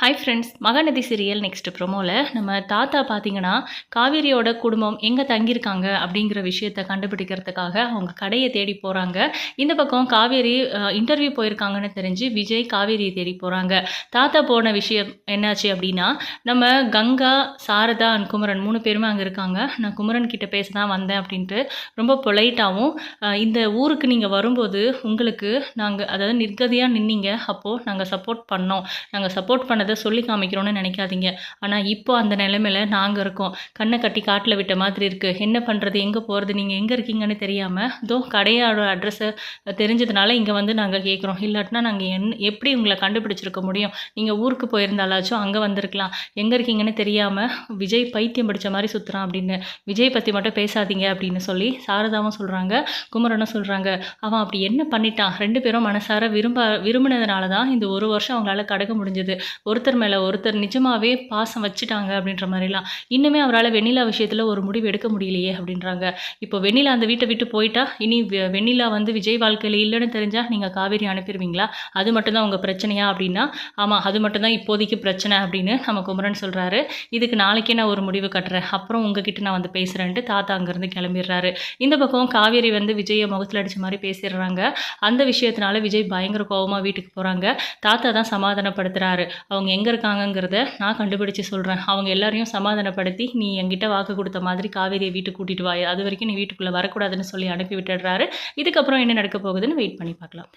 Hi friends Mahanadhi serial next ப்ரோமோவில் நம்ம தாத்தா பார்த்தீங்கன்னா காவேரியோட குடும்பம் எங்கே தங்கியிருக்காங்க அப்படிங்கிற விஷயத்தை கண்டுபிடிக்கிறதுக்காக அவங்க கடையை தேடி போகிறாங்க இந்த பக்கம் காவேரி இன்டர்வியூ போயிருக்காங்கன்னு தெரிஞ்சு விஜய் காவேரியை தேடி போகிறாங்க தாத்தா போன விஷயம் என்னாச்சு அப்படின்னா நம்ம கங்கா சாரதா அண்ட் குமரன் மூணு பேருமே அங்கே இருக்காங்க. நான் குமரன் கிட்ட பேச தான் வந்தேன் அப்படின்ட்டு ரொம்ப பொலைட்டாகவும் இந்த ஊருக்கு நீங்கள் வரும்போது உங்களுக்கு நாங்கள் அதாவது நிர்கதியாக நின்னீங்க அப்போது நாங்கள் சப்போர்ட் பண்ணோம். நாங்கள் சப்போர்ட் பண்ணது சொல்லி காமிக்கிறோன்னு நினைக்காதீங்க. ஆனால் இப்போ அந்த நிலைமையில நாங்கள் இருக்கோம். கண்ணை கட்டி காட்டில் விட்ட மாதிரி இருக்குது என்ன பண்ணுறது எங்கே போகிறது நீங்கள் எங்கே இருக்கீங்கன்னு தெரியாமல் இதோ கடையோட அட்ரஸை தெரிஞ்சதுனால இங்கே வந்து நாங்கள் கேட்குறோம் இல்லாட்டினா நாங்கள் என் எப்படி உங்களை கண்டுபிடிச்சிருக்க முடியும்? நீங்கள் ஊருக்கு போயிருந்தாலாச்சும் அங்கே வந்திருக்கலாம். எங்கே இருக்கீங்கன்னு தெரியாமல் விஜய் பைத்தியம் பிடிச்ச மாதிரி சுற்றுறான் அப்படின்னு. விஜய் பற்றி மட்டும் பேசாதீங்க அப்படின்னு சொல்லி சாரதாவும் சொல்கிறாங்க குமரனும் சொல்கிறாங்க அவன் அப்படி என்ன பண்ணிட்டான்? ரெண்டு பேரும் மனசார விரும்ப விரும்பினதுனால தான் இந்த ஒரு வருஷம் அவங்களால கடக்க முடிஞ்சது. ஒருத்தர் மேலே ஒருத்தர் நிஜமாவே பாசம் வச்சுட்டாங்க அப்படின்ற மாதிரிலாம். இன்னுமே அவரால் வெண்ணிலா விஷயத்தில் ஒரு முடிவு எடுக்க முடியலையே அப்படின்றாங்க. இப்போ வெண்ணிலா அந்த வீட்டை விட்டு போயிட்டா இனி வெ- வெண்ணிலா வந்து விஜய் வாழ்க்கையில் இல்லைன்னு தெரிஞ்சால் நீங்கள் காவேரி அனுப்பிடுவீங்களா அது மட்டும்தான் உங்கள் பிரச்சனையா அப்படின்னா? ஆமாம் அது மட்டும்தான் இப்போதைக்கு பிரச்சனை அப்படின்னு நம்ம குமரன் சொல்கிறாரு இதுக்கு நாளைக்கே நான் ஒரு முடிவு கட்டுறேன். அப்புறம் உங்ககிட்ட நான் வந்து பேசுகிறேன்ட்டு தாத்தா அங்கேருந்து கிளம்பிடுறாரு. இந்த பக்கம் காவேரி வந்து விஜயை முகத்தில் அடிச்ச மாதிரி பேசிடுறாங்க. அந்த விஷயத்தினால விஜய் பயங்கர கோபமாக வீட்டுக்கு போகிறாங்க தாத்தா தான் சமாதானப்படுத்துகிறாரு அவங்க எங்கே இருக்காங்கங்கிறத நான் கண்டுபிடிச்சு சொல்கிறேன் அவங்க எல்லாரையும் சமாதானப்படுத்தி நீ என்கிட்ட வாக்கு கொடுத்த மாதிரி காவேரியை வீட்டுக்கு கூட்டிட்டு வா அது வரைக்கும் நீ வீட்டுக்குள்ளே வரக்கூடாதுன்னு சொல்லி அனுப்பி விட்டுடுறாரு. இதுக்கப்புறம் என்ன நடக்க போகுதுன்னு வெயிட் பண்ணி பார்க்கலாம்.